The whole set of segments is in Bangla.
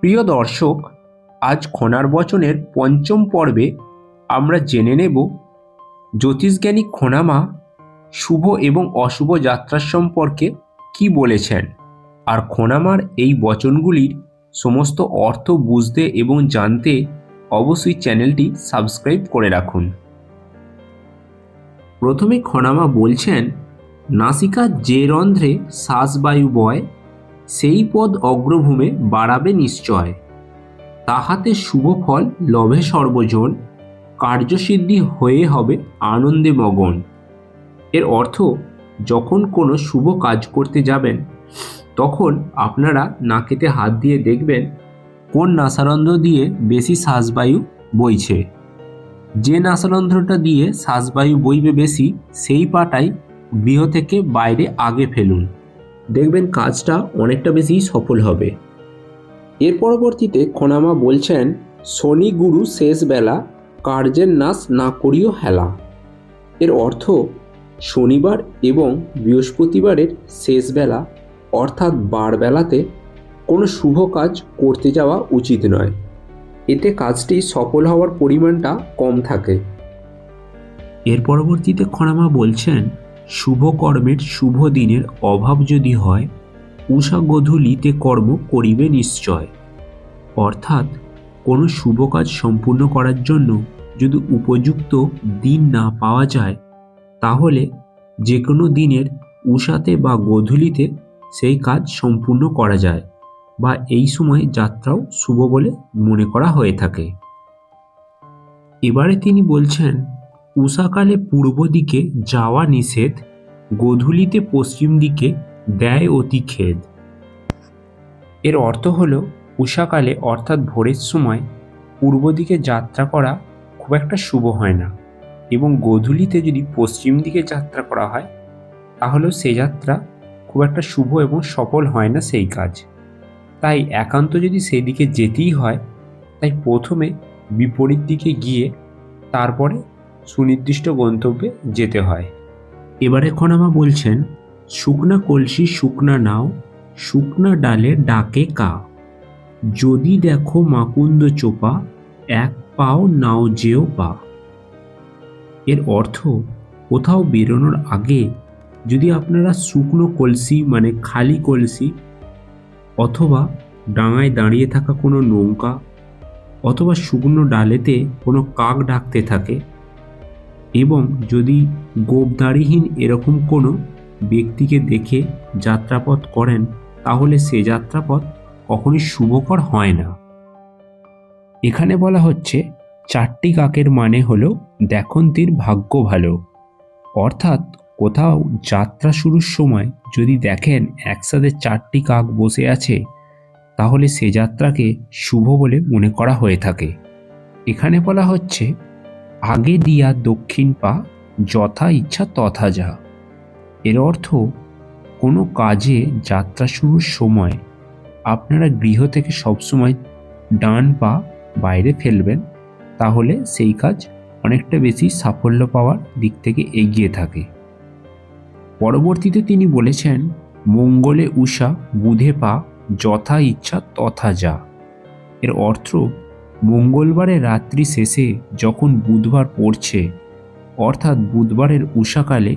প্রিয় দর্শক, আজ খনার বচনের পঞ্চম পর্বে আমরা জেনে নেব জ্যোতিষজ্ঞানী খনামা শুভ এবং অশুভ যাত্রার সম্পর্কে কি বলেছেন। আর খনামার এই বচনগুলির সমস্ত অর্থ বুঝতে এবং জানতে অবশ্যই চ্যানেলটি সাবস্ক্রাইব করে রাখুন। প্রথমে খনামা বলছেন, নাসিকা যে রন্ধ্রে শ্বাসবায়ু বয় সেই পদ অগ্রভূমে বাড়াবে নিশ্চয়। তাহাতে শুভ ফল লভে সর্বজন, কার্যসিদ্ধি হয়ে হবে আনন্দে মগন। এর অর্থ, যখন কোনো শুভ কাজ করতে যাবেন, তখন আপনারা নাকেতে হাত দিয়ে দেখবেন, কোন নাসারন্ধ্র দিয়ে বেশি শ্বাসবায়ু বইছে। যে নাসারন্ধ্রটা দিয়ে শ্বাসবায়ু বইবে বেশি, সেই পাটাই গৃহ থেকে বাইরে আগে ফেলুন। দেখবেন কাজটা অনেকটা বেশি সফল হবে। এর পরবর্তীতে খনামা বলছেন, শনি গুরু শেষ বেলা কার্যের নাশ না করিও হেলা। এর অর্থ, শনিবার এবং বৃহস্পতিবারের শেষ বেলা অর্থাৎ বারবেলাতে, কোনো শুভ কাজ করতে যাওয়া উচিত নয়। এতে কাজটি সফল হওয়ার পরিমাণটা কম থাকে। এর পরবর্তীতে খনামা বলছেন শুভ কর্মের শুভ দিনের অভাব যদি হয় উষা গধূলিতে কর্ম করিবে নিশ্চয়। অর্থাৎ কোনো শুভ কাজ সম্পূর্ণ করার জন্য যদি উপযুক্ত দিন না পাওয়া যায়, তাহলে যে কোনো দিনের উষাতে বা গধূলিতে সেই কাজ সম্পূর্ণ করা যায় বা এই সময় যাত্রাও শুভ বলে মনে করা হয়ে থাকে। এবারে তিনি বলছেন উষাকালে পূর্ব দিকে যাওয়া নিষেধ, গধূলিতে পশ্চিম দিকে দেয় অতি খেদ এর অর্থ হল, উষাকালে অর্থাৎ ভোরের সময় পূর্ব দিকে যাত্রা করা খুব একটা শুভ হয় না এবং গধূলিতে যদি পশ্চিম দিকে যাত্রা করা হয় তাহলেও সে যাত্রা খুব একটা শুভ এবং সফল হয় না সেই কাজ। তাই একান্ত যদি সেই দিকে যেতেই হয়, তাই প্রথমে বিপরীত দিকে গিয়ে তারপরে সুনির্দিষ্ট গন্তব্যে যেতে হয়। এবার আমা বলছেন, শুকনা কলসি, শুকনা নাও, শুকনা ডালে ডাকে কা। যদি দেখো মাকুন্দ চোপা, এক পাও নাও যেও পা। এর অর্থ, কোথাও বেরোনোর আগে যদি আপনারা শুকনো কলসি মানে খালি কলসি, অথবা ডাঙায় দাঁড়িয়ে থাকা কোনো নৌকা, অথবা শুকনো ডালেতে কোনো কাক ডাকতে থাকে এবং যদি গোপদাড়িহীন এরকম কোনো ব্যক্তিকে দেখে যাত্রাপথ করেন, তাহলে সে যাত্রাপথ কখনই শুভকর হয় না। এখানে বলা হচ্ছে, চারটি কাকের মানে হলো দেখন্তির ভাগ্য ভালো। অর্থাৎ কোথাও যাত্রা শুরুর সময় যদি দেখেন একসাথে চারটি কাক বসে আছে, তাহলে সে যাত্রাকে শুভ বলে মনে করা হয়ে থাকে। এখানে বলা হচ্ছে আগে দিয়া দক্ষিণ পা যথা ইচ্ছা তথা যা এর অর্থ, কোনো কাজে যাত্রা শুরুর সময় আপনারা গৃহ থেকে সবসময় ডান পা বাইরে ফেলবেন, তাহলে সেই কাজ অনেকটা বেশি সাফল্য পাওয়ার দিক থেকে এগিয়ে থাকে। পরবর্তীতে তিনি বলেছেন, মঙ্গলে উষা বুধে পা যথা ইচ্ছা তথা যা এর অর্থ মঙ্গলবারে রাত্রি শেষে যখন বুধবার পড়ছে, অর্থাৎ বুধবারের উষাকালে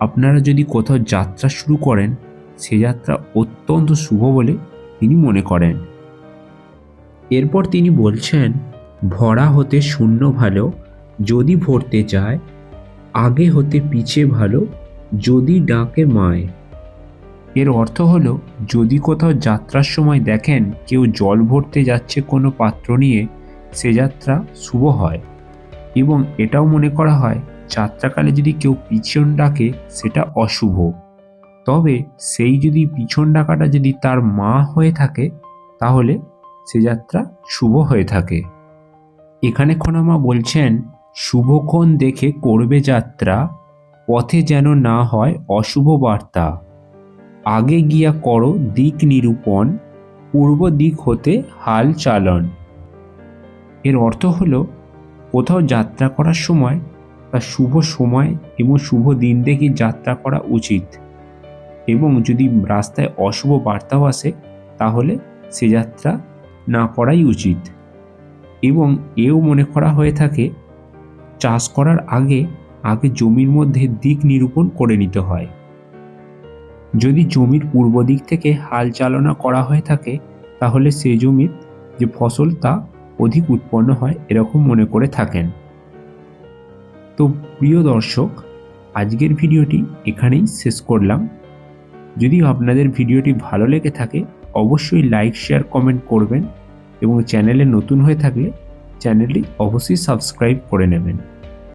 আপনারা যদি কোথাও যাত্রা শুরু করেন, সে যাত্রা অত্যন্ত শুভ বলে তিনি মনে করেন। এরপর তিনি বলছেন, ভরা হতে শূন্য ভালো, যদি ভরতে চায়, আগে হতে পিছে ভালো, যদি ডাকে মায়। এর অর্থ হলো, যদি কোথাও যাত্রার সময় দেখেন কেউ জল ভরতে যাচ্ছে কোনো পাত্র নিয়ে, সে যাত্রা শুভ হয়। এবং এটাও মনে করা হয়, যাত্রাকালে যদি কেউ পিছন ডাকে, সেটা অশুভ। তবে সেই যদি পিছন ডাকাটা যদি তার মা হয়ে থাকে, তাহলে সে যাত্রা শুভ হয়ে থাকে। এখানে খনামা বলছেন, শুভক্ষণ দেখে করবে যাত্রা, পথে যেন না হয় অশুভ বার্তা। আগে গিয়া করো দিক নিরূপণ, পূর্ব দিক হতে হাল চালন। এর অর্থ হলো, কোথাও যাত্রা করার সময় তার শুভ সময় এবং শুভ দিন দেখে যাত্রা করা উচিত। এবং যদি রাস্তায় অশুভ বার্তাও আসে, তাহলে সে যাত্রা না করাই উচিত। এবং এও মনে করা হয়ে থাকে, চাষ করার আগে আগে জমির মধ্যে দিক নিরূপণ করে নিতে হয়। যদি জমির পূর্ব দিক থেকে হাল চালনা করা হয়ে থাকে, তাহলে সে জমির যে ফসল তা অধিক উৎপন্ন হয় এরকম মনে করে থাকেন। তো প্রিয় দর্শক, আজকের ভিডিওটি এখানেই শেষ করলাম। যদি আপনাদের ভিডিওটি ভালো লেগে থাকে, অবশ্যই লাইক, শেয়ার, কমেন্ট করবেন এবং চ্যানেলে নতুন হয়ে থাকলে চ্যানেলটি অবশ্যই সাবস্ক্রাইব করে নেবেন।